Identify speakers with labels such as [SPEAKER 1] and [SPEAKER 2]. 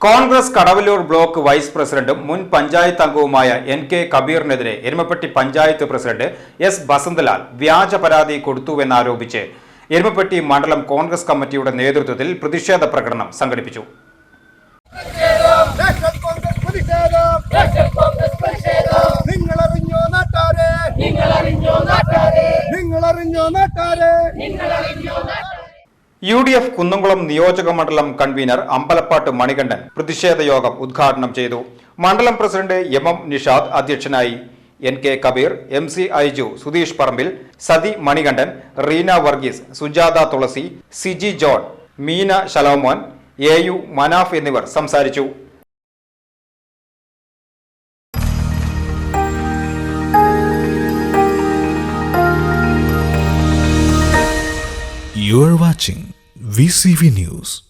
[SPEAKER 1] Congress Kadavallur block vice പ്രസിഡന്റും മുൻ പഞ്ചായത്ത് അംഗവുമായ എൻ കെ കബീറിനെതിരെ എരുമപ്പെട്ടി പഞ്ചായത്ത് പ്രസിഡന്റ് എസ് ബസന്തലാൽ വ്യാജ പരാതി കൊടുത്തുവെന്നാരോപിച്ച് എരുമപ്പെട്ടി മണ്ഡലം കോൺഗ്രസ് കമ്മിറ്റിയുടെ നേതൃത്വത്തിൽ പ്രതിഷേധ പ്രകടനം സംഘടിപ്പിച്ചു.
[SPEAKER 2] നിങ്ങളറിഞ്ഞോ നാട്ടാരെ? നിങ്ങളറിഞ്ഞോ നാട്ടാരെ? നിങ്ങളറിഞ്ഞോ
[SPEAKER 1] യു ഡി എഫ് കുന്നംകുളം നിയോജക മണ്ഡലം കൺവീനർ അമ്പലപ്പാട്ട് മണികണ്ഠൻ പ്രതിഷേധ യോഗം ഉദ്ഘാടനം ചെയ്തു. മണ്ഡലം പ്രസിഡന്റ് എം എം നിഷാദ് അധ്യക്ഷനായി N K Kabeer M C Aiju Sudheesh Parambil Sathi Manikandan Reena Varghese Sujatha Thulasi Siji John Meena Shalomon A U Manaf എന്നിവർ സംസാരിച്ചു.
[SPEAKER 3] You are watching VCV News.